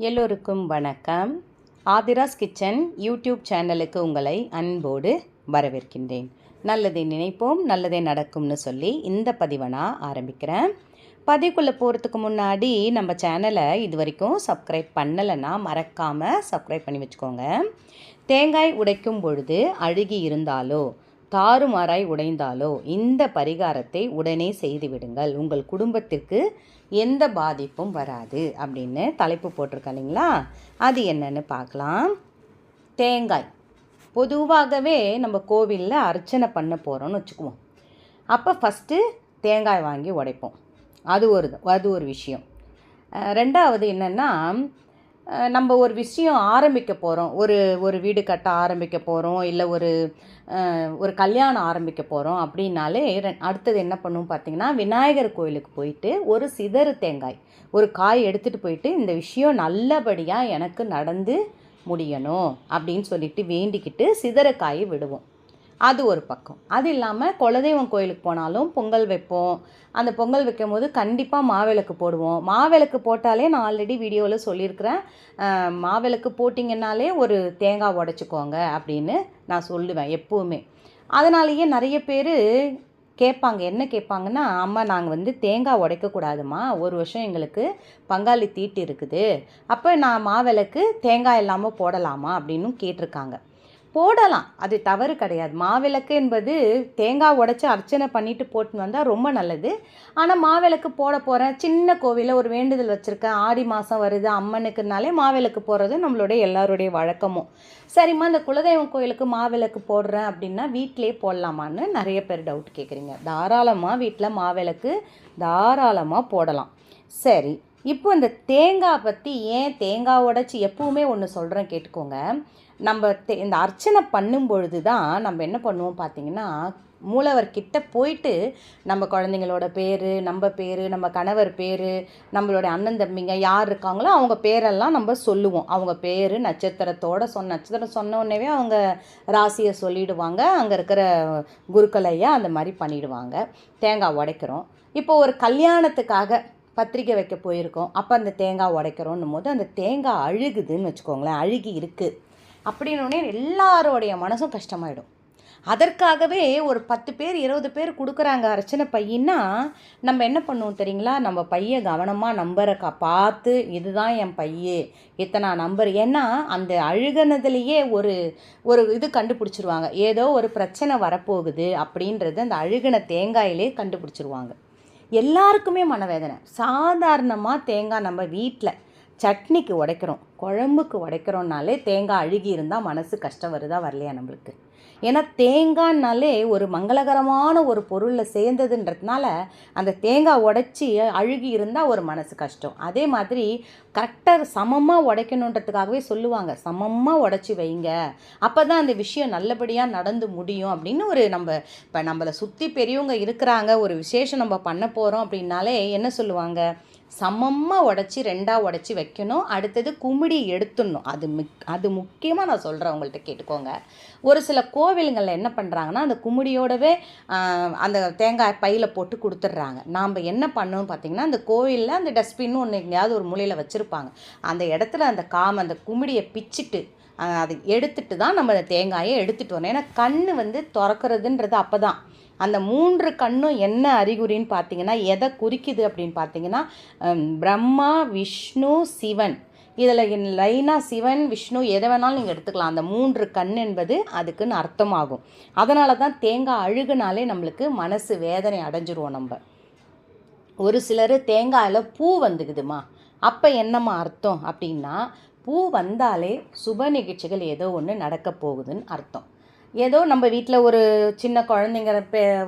எல்லோருக்கும் வணக்கம். Aadhira's kitchen YouTube சேனலுக்கு உங்களை அன்போடு வரவேற்கின்றேன். நல்லதை நினைப்போம் நல்லதே நடக்கும்னு சொல்லி இந்த பதிவை நான் ஆரம்பிக்கிறேன். பதிவுக்குள்ளே போகிறதுக்கு முன்னாடி நம்ம சேனலை இது வரைக்கும் சப்ஸ்கிரைப் பண்ணலைன்னா மறக்காமல் சப்ஸ்கிரைப் பண்ணி வச்சுக்கோங்க. தேங்காய் உடைக்கும் பொழுது அழுகி இருந்தாலோ தாறுமாறாய் உடைந்தாலோ இந்த பரிகாரத்தை உடனே செய்துவிடுங்கள் உங்கள் குடும்பத்திற்கு எந்த பாதிப்பும் வராது அப்படின்னு தலைப்பு போட்டிருக்கேன் இல்லைங்களா? அது என்னன்னு பார்க்கலாம். தேங்காய். பொதுவாகவே நம்ம கோவிலில் அர்ச்சனை பண்ண போகிறோம்னு வச்சுக்குவோம். அப்போ ஃபஸ்ட்டு தேங்காய் வாங்கி உடைப்போம். அது ஒரு அது ஒரு விஷயம். ரெண்டாவது என்னென்னா நம்ம ஒரு விஷயம் ஆரம்பிக்க போகிறோம் ஒரு ஒரு வீடு கட்ட ஆரம்பிக்க போகிறோம் இல்லை ஒரு ஒரு கல்யாணம் ஆரம்பிக்க போகிறோம் அப்படின்னாலே அடுத்தது என்ன பண்ணுவோம் பார்த்திங்கன்னா விநாயகர் கோயிலுக்கு போயிட்டு ஒரு சிதறு தேங்காய் ஒரு காய் எடுத்துகிட்டு போயிட்டு இந்த விஷயம் நல்லபடியாக எனக்கு நடந்து முடியணும் அப்படின்னு சொல்லிட்டு வேண்டிக்கிட்டு சிதற காய் விடுவோம். அது ஒரு பக்கம். அது இல்லாமல் குலதெய்வம் கோயிலுக்கு போனாலும் பொங்கல் வைப்போம். அந்த பொங்கல் வைக்கும் போது கண்டிப்பாக மாவிளக்கு போடுவோம். மாவிளக்கு போட்டாலே நான் ஆல்ரெடி வீடியோவில் சொல்லியிருக்கிறேன். மாவிளக்கு போட்டிங்கன்னாலே ஒரு தேங்காய் உடச்சிக்கோங்க அப்படின்னு நான் சொல்லுவேன் எப்போவுமே. அதனாலேயே நிறைய பேர் கேட்பாங்க. என்ன கேட்பாங்கன்னா அம்மா நாங்கள் வந்து தேங்காய் உடைக்கக்கூடாதுமா ஒரு வருஷம் எங்களுக்கு பங்காளி தீட்டு இருக்குது. அப்போ நான் மாவிளக்கு தேங்காய் இல்லாமல் போடலாமா? அப்படின்னு கேட்டிருக்காங்க. போடலாம். அது தவறு கிடையாது. மாவிளக்கு என்பது தேங்காய் உடச்சி அர்ச்சனை பண்ணிட்டு போட்டுன்னு வந்தால் ரொம்ப நல்லது. ஆனால் மாவிளக்கு போட போகிறேன் சின்ன கோவிலில் ஒரு வேண்டுதல் வச்சுருக்கேன். ஆடி மாதம் வருது அம்மனுக்குனாலே மாவிளக்கு போடுறது நம்மளுடைய எல்லாருடைய வழக்கமும். சரிம்மா இந்த குலதெய்வம் கோயிலுக்கு மாவிளக்கு போடுறேன் அப்படின்னா வீட்டிலே போடலாமான்னு நிறைய பேர் டவுட் கேட்குறீங்க தாராளமாக வீட்டில் மாவிளக்கு தாராளமாக போடலாம். சரி இப்போ இந்த தேங்காய் பற்றி ஏன் தேங்காய் உடைச்சி எப்பவுமே ஒன்று சொல்கிறேன் கேட்டுக்கோங்க. நம்ம தே இந்த அர்ச்சனை பண்ணும் பொழுது தான் நம்ம என்ன பண்ணுவோம் பார்த்தீங்கன்னா மூலவர் கிட்ட போயிட்டு நம்ம குழந்தைங்களோட பேர் நம்ம பேர் நம்ம கணவர் பேர் நம்மளோட அண்ணன் தம்பிங்க யார் இருக்காங்களோ அவங்க பேரெல்லாம் நம்ம சொல்லுவோம். அவங்க பேர் நட்சத்திரத்தோட சொன்ன நட்சத்திரம் சொன்ன உடனேவே அவங்க ராசியை சொல்லிடுவாங்க. அங்கே இருக்கிற குருக்களையே அந்த மாதிரி பண்ணிடுவாங்க. தேங்காய் உடைக்கிறோம். இப்போ ஒரு கல்யாணத்துக்காக பத்திரிக்கை வைக்க போயிருக்கோம். அப்போ அந்த தேங்காய் உடைக்கிறோன்னும் போது அந்த தேங்காய் அழுகுதுன்னு வச்சுக்கோங்களேன் அழுகி இருக்குது அப்படின்னோடனே எல்லாரோடைய மனசும் கஷ்டமாயிடும். அதற்காகவே ஒரு பத்து பேர் இருபது பேர் கொடுக்குறாங்க அர்ச்சனை பையன்னா நம்ம என்ன பண்ணுவோம் தெரியுங்களா? நம்ம பையன் கவனமாக நம்பரை கா பார்த்து இதுதான் என் பையே இத்தனை நம்பர். ஏன்னா அந்த அழுகுனதுலேயே ஒரு ஒரு இது கண்டுபிடிச்சிருவாங்க. ஏதோ ஒரு பிரச்சனை வரப்போகுது அப்படின்றது அந்த அழுகுன தேங்காயிலே கண்டுபிடிச்சிருவாங்க. எல்லாருக்குமே மனவேதனை. சாதாரணமாக தேங்காய் நம்ம வீட்டில் சட்னிக்கு உடைக்கிறோம் குழம்புக்கு உடைக்கிறோம்னாலே தேங்காய் அழுகி இருந்தால் மனசு கஷ்டம் வருதா வரலையா நம்மளுக்கு? ஏன்னா தேங்காய்னாலே ஒரு மங்களகரமான ஒரு பொருளில் சேர்ந்ததுன்றதுனால அந்த தேங்காய் உடைச்சி அழுகி இருந்தால் ஒரு மனசு கஷ்டம். அதே மாதிரி கரெக்டாக சமமாக உடைக்கணுன்றதுக்காகவே சொல்லுவாங்க. சமமாக உடைச்சி வைங்க. அப்போ தான் அந்த விஷயம் நல்லபடியாக நடந்து முடியும் அப்படின்னு ஒரு நம்ம இப்போ நம்மளை சுற்றி பெரியவங்க இருக்கிறாங்க ஒரு விசேஷம் நம்ம பண்ண போகிறோம் அப்படின்னாலே என்ன சொல்லுவாங்க? சமமாக உடச்சி ரெண்டாக உடச்சி வைக்கணும். அடுத்தது குமிடி எடுத்துடணும். அது மிக் அது முக்கியமாக நான் சொல்கிறேன் உங்கள்கிட்ட கேட்டுக்கோங்க. ஒரு சில கோவிலுங்களில் என்ன பண்ணுறாங்கன்னா அந்த குமிடியோடவே அந்த தேங்காய் பையில் போட்டு கொடுத்துட்றாங்க. நாம் என்ன பண்ணணும் பார்த்தீங்கன்னா அந்த கோவிலில் அந்த டஸ்ட்பின்னு ஒன்று எங்கேயாவது ஒரு மூலையில் வச்சுருப்பாங்க. அந்த இடத்துல அந்த காம அந்த குமிடியை பிச்சிட்டு அதை எடுத்துட்டு தான் நம்ம அந்த தேங்காயை எடுத்துகிட்டு வரணும். ஏன்னா கண் வந்து திறக்கிறதுன்றது அப்போ தான் அந்த மூன்று கண்ணும் என்ன அறிகுறின்னு பார்த்தீங்கன்னா எதை குறிக்குது அப்படின்னு பார்த்தீங்கன்னா பிரம்மா விஷ்ணு சிவன். இதில் லைனாக சிவன் விஷ்ணு எதை வேணாலும் நீங்கள் எடுத்துக்கலாம். அந்த மூன்று கண் என்பது அதுக்குன்னு அர்த்தமாகும். அதனால தான் தேங்காய் அழுகுனாலே நம்மளுக்கு மனசு வேதனை அடைஞ்சிருவோம் நம்ம. ஒரு சிலர் தேங்காயில் பூ வந்துக்குதுமா. அப்போ என்னம்மா அர்த்தம் அப்படின்னா பூ வந்தாலே சுப நிகழ்ச்சிகள் ஏதோ ஒன்று நடக்க போகுதுன்னு அர்த்தம். ஏதோ நம்ம வீட்டில் ஒரு சின்ன குழந்தைங்க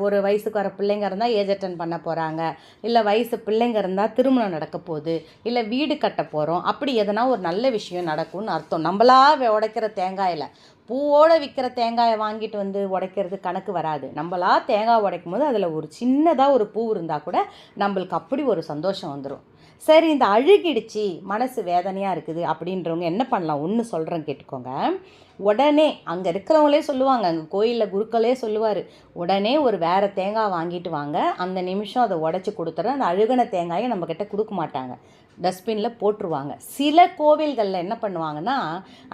ஒரு வயசுக்கு வர பிள்ளைங்க இருந்தால் ஏஜ் அட்டன் பண்ண போகிறாங்க இல்லை வயசு பிள்ளைங்க இருந்தால் திருமணம் நடக்க போகுது. இல்லை வீடு கட்ட போகிறோம் அப்படி எதனா ஒரு நல்ல விஷயம் நடக்கும்னு அர்த்தம். நம்மளா உடைக்கிற தேங்காயில் பூவோடு விற்கிற தேங்காயை வாங்கிட்டு வந்து உடைக்கிறது கணக்கு வராது. நம்மளா தேங்காய் உடைக்கும் போது அதில் ஒரு சின்னதாக ஒரு பூ இருந்தால் கூட நம்மளுக்கு அப்படி ஒரு சந்தோஷம் வந்துடும் சரி இந்த அழுகிடுச்சு மனசு வேதனையாக இருக்குது அப்படின்றவங்க என்ன பண்ணலாம்? ஒன்று சொல்கிறேன் கேட்டுக்கோங்க. உடனே அங்கே இருக்கிறவங்களே சொல்லுவாங்க அங்கே கோயிலில் குருக்களே சொல்லுவார். உடனே ஒரு வேறு தேங்காய் வாங்கிட்டு வாங்க. அந்த நிமிஷம் அதை உடச்சி கொடுத்துறேன். அந்த அழுகின தேங்காயை நம்மக்கிட்ட கொடுக்க மாட்டாங்க. டஸ்ட்பினில் போட்டுருவாங்க. சில கோவில்களில் என்ன பண்ணுவாங்கன்னா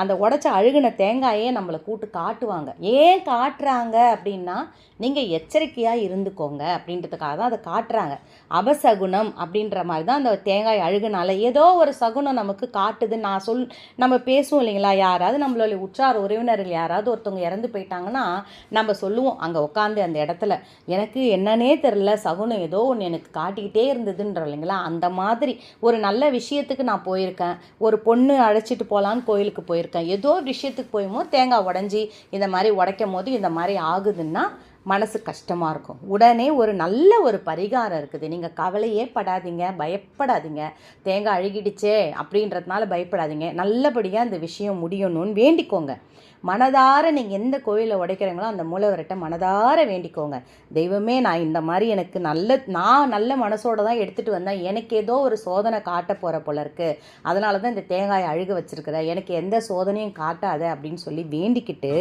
அந்த உடச்ச அழுகின தேங்காயே நம்மளை கூட்டு காட்டுவாங்க. ஏன் காட்டுறாங்க? அப்படின்னா நீங்கள் எச்சரிக்கையாக இருந்துக்கோங்க. அப்படின்றதுக்காக தான் அதை காட்டுறாங்க. அபசகுணம் அப்படின்ற மாதிரி தான் அந்த தேங்காய் அழுகுனால ஏதோ ஒரு சகுனம் நமக்கு காட்டுது நான் சொல் நம்ம பேசுவோம் இல்லைங்களா? யாராவது நம்மளுடைய உற்றார் உறவினர்கள் யாராவது ஒருத்தவங்க இறந்து போயிட்டாங்கன்னா நம்ம சொல்லுவோம் அங்கே உட்காந்து அந்த இடத்துல. எனக்கு என்னன்னே தெரில சகுனம் ஏதோ ஒன்று எனக்கு காட்டிக்கிட்டே இருந்ததுன்ற இல்லைங்களா? அந்த மாதிரி ஒரு நல்ல விஷயத்துக்கு நான் போயிருக்கேன். ஒரு பொண்ணு அழைச்சிட்டு போகலான்னு கோயிலுக்கு போயிருக்கேன். ஏதோ ஒரு விஷயத்துக்கு போயுமோ தேங்காய் உடஞ்சி இந்த மாதிரி உடைக்கும் போது இந்த மாதிரி ஆகுதுன்னா மனசு கஷ்டமாக இருக்கும். உடனே ஒரு நல்ல ஒரு பரிகாரம் இருக்குது. நீங்கள் கவலையே படாதீங்க பயப்படாதீங்க. தேங்காய் அழுகிடுச்சே அப்படின்றதுனால பயப்படாதீங்க. நல்லபடியாக இந்த விஷயம் முடியணும்னு வேண்டிக்கோங்க. மனதார நீங்கள் எந்த கோயிலில் உடைக்கிறீங்களோ அந்த மூலவர்கிட்ட மனதார வேண்டிக்கோங்க. தெய்வமே நான் இந்த மாதிரி எனக்கு நல்ல நான் நல்ல மனசோட தான் எடுத்துகிட்டு வந்தேன். எனக்கு ஏதோ ஒரு சோதனை காட்ட போகிற போல இருக்குது அதனால தான் இந்த தேங்காயை அழுக வச்சுருக்கிறேன். எனக்கு எந்த சோதனையும் காட்டாத அப்படின்னு சொல்லி வேண்டிக்கிட்டு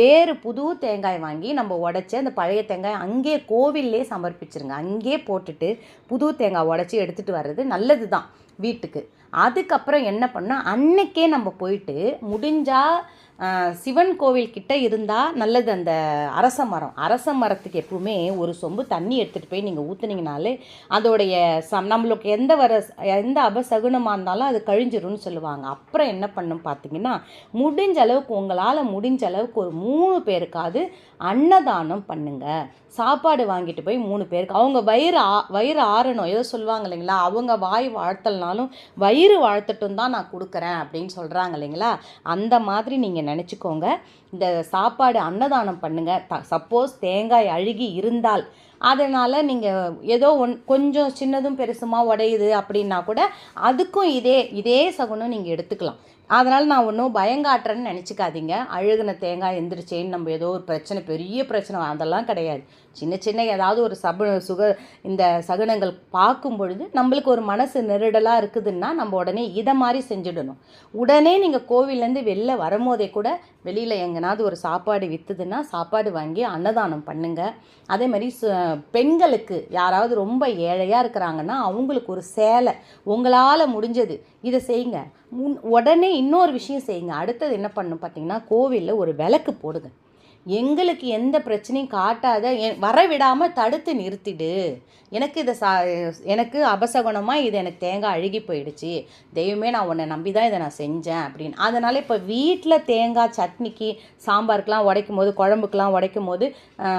வேறு புது தேங்காய் வாங்கி நம்ம உடச்சி அந்த பழைய தேங்காய் அங்கேயே கோவில்லே சமர்ப்பிச்சிருங்க. அங்கேயே போட்டுட்டு புது தேங்காய் உடச்சி எடுத்துகிட்டு வர்றது நல்லது தான் வீட்டுக்கு. அதுக்கப்புறம் என்ன பண்ணால் அன்னைக்கே நம்ம போயிட்டு முடிஞ்சால் சிவன் கோவில் கிட்ட இருந்தால் நல்லது அந்த அரச மரம். அரச மரத்துக்கு எப்பவுமே ஒரு சொம்பு தண்ணி எடுத்துகிட்டு போய் நீங்கள் ஊற்றுனீங்கனாலே அதோடைய சம் நம்மளுக்கு எந்த வர எந்த அபசகுனமாக இருந்தாலும் அது கழிஞ்சிரும்னு சொல்லுவாங்க. அப்புறம் என்ன பண்ணும் பார்த்தீங்கன்னா முடிஞ்ச அளவுக்கு உங்களால் முடிஞ்ச அளவுக்கு ஒரு மூணு பேருக்காவது அன்னதானம் பண்ணுங்க. சாப்பாடு வாங்கிட்டு போய் மூணு பேருக்கு. அவங்க வயிறு ஆ வயிறு ஆறணும். ஏதோ சொல்லுவாங்க இல்லைங்களா? அவங்க வாய் வாழ்த்தல்னாலும் வயிறு வாழ்த்தட்டும் தான் நான் கொடுக்குறேன் அப்படின்னு சொல்கிறாங்க இல்லைங்களா? அந்த மாதிரி நீங்கள் நினச்சிக்கோங்க. இந்த சாப்பாடு அன்னதானம் பண்ணுங்கள் த சப்போஸ் தேங்காய் அழுகி இருந்தால் அதனால் நீங்கள் ஏதோ ஒன் கொஞ்சம் சின்னதும் பெருசுமா உடையுது அப்படின்னா கூட அதுக்கும் இதே இதே சகுனம் நீங்கள் எடுத்துக்கலாம். அதனால் நான் ஒன்றும் பயங்காட்டுறேன்னு நினச்சிக்காதீங்க. அழுகுன தேங்காய் எந்திரிச்சேன்னு நம்ம ஏதோ ஒரு பிரச்சனை பெரிய பிரச்சனை அதெல்லாம் கிடையாது. சின்ன சின்ன ஏதாவது ஒரு சப சுக இந்த சகுனங்கள் பார்க்கும் பொழுது நம்மளுக்கு ஒரு மனசு நெருடலாக இருக்குதுன்னா நம்ம உடனே இதை மாதிரி செஞ்சிடணும். உடனே நீங்கள் கோவிலேருந்து வெளில வரும்போதே கூட வெளியில் எங்கேனாவது ஒரு சாப்பாடு விற்றுதுன்னா சாப்பாடு வாங்கி அன்னதானம் பண்ணுங்கள் அதே மாதிரி பெண்களுக்கு யாராவது ரொம்ப ஏழையாக இருக்கிறாங்கன்னா அவங்களுக்கு ஒரு சேலை உங்களால் முடிஞ்சது இதை செய்யுங்க. முன் உடனே இன்னொரு விஷயம் செய்யுங்க. அடுத்தது என்ன பண்ணும் பார்த்தீங்கன்னா கோவிலில் ஒரு விளக்கு போடுங்க. எங்களுக்கு எந்த பிரச்சனையும் காட்டாத வர விடாமல் தடுத்து நிறுத்திடு. எனக்கு இதை சா எனக்கு அபசகுணமாக இது எனக்கு தேங்காய் அழுகி போயிடுச்சு. தெய்வமே நான் உன்னை நம்பி தான் இதை நான் செஞ்சேன் அப்படின்னு. அதனால் இப்போ வீட்டில் தேங்காய் சட்னிக்கு சாம்பாருக்கெலாம் உடைக்கும் போது குழம்புக்கெலாம் உடைக்கும் போது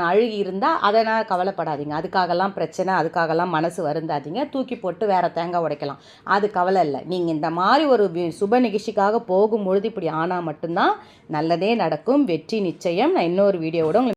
அழுகி இருந்தால் அதனால் கவலைப்படாதீங்க. அதுக்காகலாம் பிரச்சனை அதுக்காகலாம் மனசு வருந்தாதீங்க. தூக்கி போட்டு வேறு தேங்காய் உடைக்கலாம். அது கவலை இல்லை. நீங்கள் இந்த மாதிரி ஒரு சுப நிகழ்ச்சிக்காக போகும்பொழுது இப்படி ஆனால் மட்டும்தான் நல்லதே நடக்கும். வெற்றி நிச்சயம். நான் இன்னொரு வீடியோவோட உங்களுக்கு